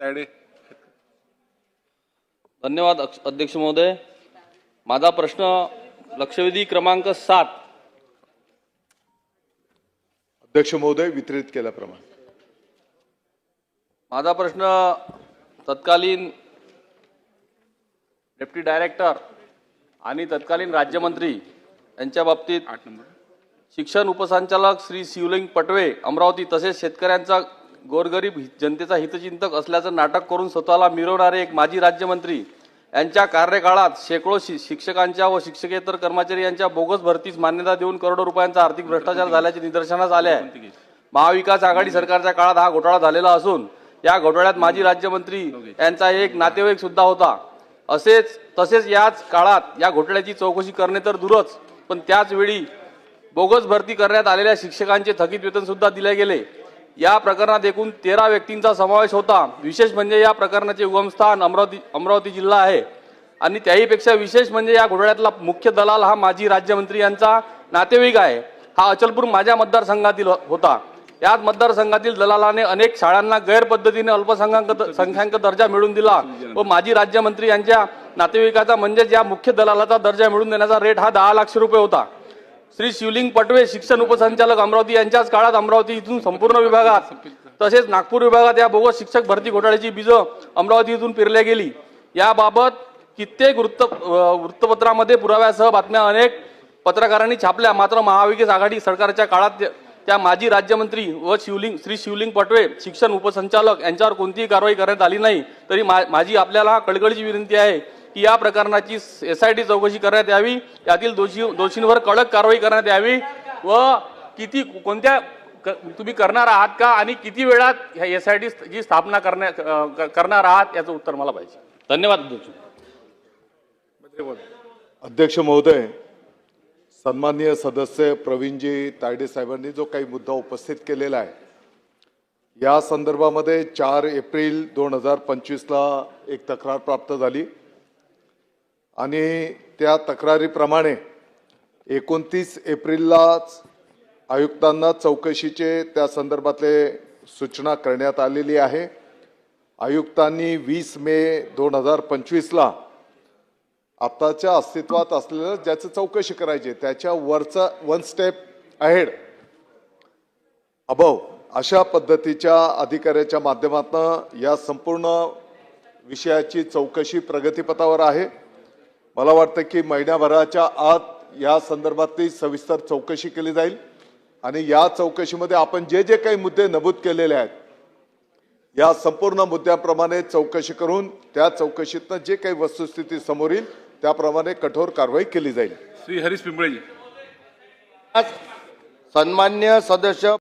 तायडे. धन्यवाद अक्ष- अध्यक्ष महोदय. माझा प्रश्न लक्षवेधी क्रमांक सात. अध्यक्ष महोदय वितरित केल्याप्रमाणे. माझा प्रश्न तत्कालीन डेप्टी डायरेक्टर आणि तत्कालीन राज्यमंत्री यांच्या बाबतीत आठ नंबर. शिक्षण उपसंचालक श्री शिवलिंग पटवे अमरावती तसेच शेतकऱ्यांचा गोरगरीब जनतेचा हितचिंतक असल्याचं नाटक करून स्वतःला मिरवणारे एक माजी राज्यमंत्री यांच्या कार्यकाळात शेकडो शि- शिक्षकांच्या व शिक्षकेतर कर्मचारी यांच्या बोगस भरतीस मान्यता देऊन करोडो रुपयांचा आर्थिक भ्रष्टाचार झाल्याचे निदर्शनास आले आहे. महाविकास आघाडी सरकारच्या काळात हा घोटाळा झालेला असून या घोटाळ्यात माजी राज्यमंत्री यांचा एक नातेवाईक सुद्धा होता. असेच तसेच याच काळात या घोटाळ्याची चौकशी करणे तर दूरच पण त्याचवेळी बोगस भरती करण्यात आलेल्या शिक्षकांचे थकीत वेतन सुद्धा दिले गेले. या प्रकरणात एकूण तेरा व्यक्तींचा समावेश होता. विशेष म्हणजे या प्रकरणाचे उगमस्थान अमरावती अमरावती जिल्हा आहे. आणि त्याहीपेक्षा विशेष म्हणजे या घोटाळ्यातला मुख्य दलाल हा माजी राज्यमंत्री यांचा नातेवाईक आहे. हा अचलपूर माझ्या मतदारसंघातील हो-, होता. याच मतदारसंघातील दलालाने अनेक शाळांना गैरपद्धतीने अल्पसंख्याक संख्यांक दर्जा मिळवून दिला व माजी राज्यमंत्री यांच्या नातेवाईकाचा म्हणजेच या मुख्य दलालाचा दर्जा मिळवून देण्याचा रेट हा दहा लाख रुपये होता. श्री शिवलिंग पटवे शिक्षण उपसंचालक अमरावती यांच्याच काळात अमरावती इथून संपूर्ण विभागात तसेच नागपूर विभागात या बोगस शिक्षक भरती घोटाळ्याची बीजं अमरावती इथून पेरल्या गेली. याबाबत कित्येक वृत्त वृत्तपत्रामध्ये पुराव्यासह बातम्या अनेक पत्रकारांनी छापल्या. मात्र महाविकास आघाडी सरकारच्या काळात त्या- त्या माजी राज्यमंत्री व शिवलिंग श्री शिवलिंग पटवे शिक्षण उपसंचालक यांच्यावर कोणतीही कारवाई करण्यात आली नाही. तरी मा- माझी आपल्याला कळकळीची विनंती आहे की या प्रकरणाची एस आय टी चौकशी करण्यात यावी. यातील दोषी दोषींवर कडक कारवाई करण्यात यावी. व किती कोणत्या क- तुम्ही करणार आहात का? आणि किती वेळात ह्या एस आय ची स्थापना करण्या क- करणार आहात? याचं उत्तर मला पाहिजे. धन्यवाद अध्यक्ष अध्यक्ष महोदय सन्माननीय सदस्य प्रवीणजी तायडे साहेबांनी जो काही मुद्दा उपस्थित केलेला आहे या संदर्भामध्ये चार एप्रिल दोन हजार पंचवीसला एक तक्रार प्राप्त झाली. आणि त्या तक्रारीप्रमाणे एकोणतीस एप्रिललाच आयुक्तांना चौकशीचे त्या संदर्भातले सूचना करण्यात आलेली आहे. आयुक्तांनी वीस मे दोन हजार पंचवीसला आत्ताच्या अस्तित्वात असलेलं ज्याचं चौकशी करायची त्याच्या वरचा वन स्टेप अहेड अबव अशा पद्धतीच्या अधिकाऱ्याच्या माध्यमातून या संपूर्ण विषयाची चौकशी प्रगतीपथावर आहे. मला वाटतं की महिन्याभराच्या आत या संदर्भातली सविस्तर चौकशी केली जाईल. आणि या चौकशीमध्ये आपण जे जे काही मुद्दे नमूद केलेले आहेत या संपूर्ण मुद्द्याप्रमाणे चौकशी करून त्या चौकशीतनं जे काही वस्तुस्थिती समोर येईल त्याप्रमाणे कठोर कारवाई केली जाईल. श्री हरीश पिंपळेजी. सन्मान्य सदस्य